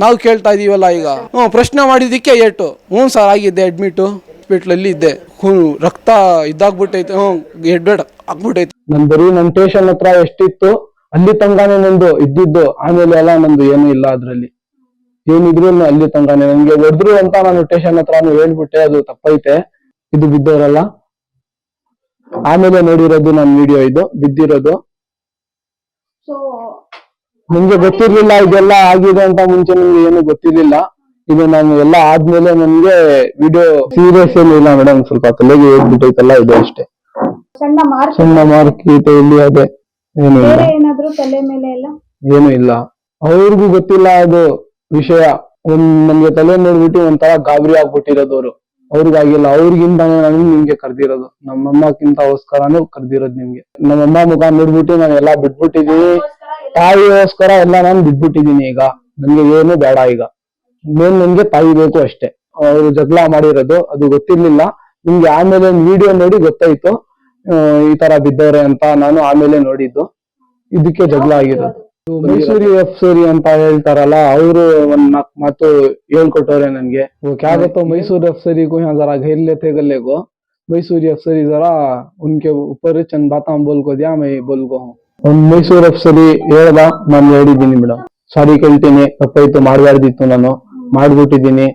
ನಾವು ಕೇಳ್ತಾ ಇದೀವಲ್ಲ ಈಗ. ಹ್ಞೂ ಪ್ರಶ್ನೆ ಮಾಡಿದ್ದಕ್ಕೆ ಏಟು. ಹ್ಞೂ ಸರ್ ಆಗಿದ್ದೆ ಅಡ್ಮಿಟ್ ಹಾಸ್ಪಿಟ್ಲಲ್ಲಿ ಇದ್ದೆ. ಹ್ಞೂ ರಕ್ತ ಇದಾಗ್ಬಿಟ್ಟೈತೆ. ಹ್ಞೂ ಎಡ್ಬೇಡ ಆಗ್ಬಿಟ್ಟೈತೆ. ನನ್ ಬರೀ ನನ್ ಸ್ಟೇಷನ್ ಹತ್ರ ಎಷ್ಟಿತ್ತು ಅಲ್ಲಿ ತಂಗಾನೆ ನಂದು ಇದ್ದಿದ್ದು ಆಮೇಲೆ ಎಲ್ಲ ನಂದು ಏನು ಇಲ್ಲ ಅದ್ರಲ್ಲಿ. ಏನಿದ್ರು ಅಲ್ಲಿ ತಂಗಾನೆ. ನನ್ಗೆ ಹೊಡೆದ್ರು ಅಂತ ನಾನು ಸ್ಟೇಷನ್ ಹತ್ರ ಹೇಳ್ಬಿಟ್ಟೆ ಅದು ತಪ್ಪೈತೆ. ಇದು ಬಿದ್ದವರಲ್ಲ ಆಮೇಲೆ ನೋಡಿರೋದು ನನ್ನ ವಿಡಿಯೋ ಇದು ಬಿದ್ದಿರೋದು. ಸೊ ನಿಮ್ಗೆ ಗೊತ್ತಿರ್ಲಿಲ್ಲ ಇದೆಲ್ಲ ಆಗಿದೆ ಅಂತ ಮುಂಚೆ ನಿಮ್ಗೆ ಏನು ಗೊತ್ತಿರ್ಲಿಲ್ಲ. ಇದು ನಾನು ಎಲ್ಲ ಆದ್ಮೇಲೆ ನನ್ಗೆ ವಿಡಿಯೋ ಸೀರಿಯಸ್ ಏನು ಇಲ್ಲ ಮೇಡಮ್ ಸ್ವಲ್ಪ ತಲೆಗೆ ಹೋಗ್ಬಿಟ್ಟೈತಲ್ಲ ಇದು ಅಷ್ಟೇ. ಸಣ್ಣ ಮಾರ್ಕ್ ಸಣ್ಣ ಮಾರ್ಕ್ ಇದೆ ಇಲ್ಲಿ ಅದೇ ಏನು ಇಲ್ಲ. ಬೇರೆ ಏನಾದ್ರು ತಲೆ ಮೇಲೆ ಎಲ್ಲ? ಏನು ಇಲ್ಲ. ಅವ್ರಿಗೂ ಗೊತ್ತಿಲ್ಲ ಅದು ವಿಷಯ. ಒಂದ್ ನಮ್ಗೆ ತಲೆ ನೋಡ್ಬಿಟ್ಟು ಒಂಥರ ಗಾಬರಿ ಆಗ್ಬಿಟ್ಟಿರೋದು ಅವರು. ಅವ್ರಿಗಾಗಿಲ್ಲ ಅವ್ರಿಗಿಂತಾನೆ ನಾನು ನಿಮ್ಗೆ ಕರ್ದಿರೋದು. ನಮ್ಮಮ್ಮಕ್ಕಿಂತಗೋಸ್ಕರನೇ ಕರ್ದಿರೋದು ನಿಮ್ಗೆ. ನಮ್ಮಮ್ಮ ಮುಖ ನೋಡ್ಬಿಟ್ಟು ನಾನು ಎಲ್ಲಾ ಬಿಟ್ಬಿಟ್ಟಿದೀನಿ. ತಾಯಿಗೋಸ್ಕರ ಎಲ್ಲ ನಾನು ಬಿಟ್ಬಿಟ್ಟಿದೀನಿ ಈಗ. ನನ್ಗೆ ಏನು ಬೇಡ ಈಗ. ಮೇನ್ ನನ್ಗೆ ತಾಯಿ ಬೇಕು ಅಷ್ಟೇ. ಅವರು ಜಗಳ ಮಾಡಿರೋದು, ಅದು ಗೊತ್ತಿರ್ಲಿಲ್ಲ. ನಿಮ್ಗೆ ಆಮೇಲೆ ಒಂದು ವಿಡಿಯೋ ನೋಡಿ ಗೊತ್ತಾಯ್ತು. ಈ ತರ ಬಿದ್ದವ್ರೆ ಅಂತ ನಾನು ಆಮೇಲೆ ನೋಡಿದ್ದು. ಇದಕ್ಕೆ ಜಗಳ ಆಗಿರೋದು. ಮೈಸೂರಿ ಎಫ್ ಸೂರಿ ಅಂತ ಹೇಳ್ತಾರಲ್ಲ, ಅವರು ಒಂದ್ ನಾಲ್ಕು ಮಾತು ಹೇಳ್ಕೊಟ್ಟವ್ರೆ ನನ್ಗೆ. ಕ್ಯಾಗತ್ತೋ ಮೈಸೂರು ಎಫ್ ಸರಿಗೂ ಜರಾ ಘೈರ್ಲೆ ತೆಗಲ್ಲೆಗೋ. ಮೈಸೂರಿ ಎಫ್ ಸರಿ ಜರಾ ಉನ್ಕೆ ಉಪ್ಪರ್ ಚಂದ್ ಬಾತಾಮ್ ಬೋಲ್ಕೋದ್ಯಾ ಮೈ ಬೋಲ್ಗೋ ಒಂದ್ ಮೈಸೂರ್ ಸರಿ ಹೇಳ್ದ? ನಾನು ಹೇಳಿದ್ದೀನಿ ಮೇಡಮ್ ಸಾರಿ ಕೇಳ್ತೀನಿ. ತಪ್ಪಾಯ್ತು ಮಾಡಬಾರ್ದಿತ್ತು ನಾನು. ಮಾಡ್ಬಿಟ್ಟಿದ್ದೀನಿ.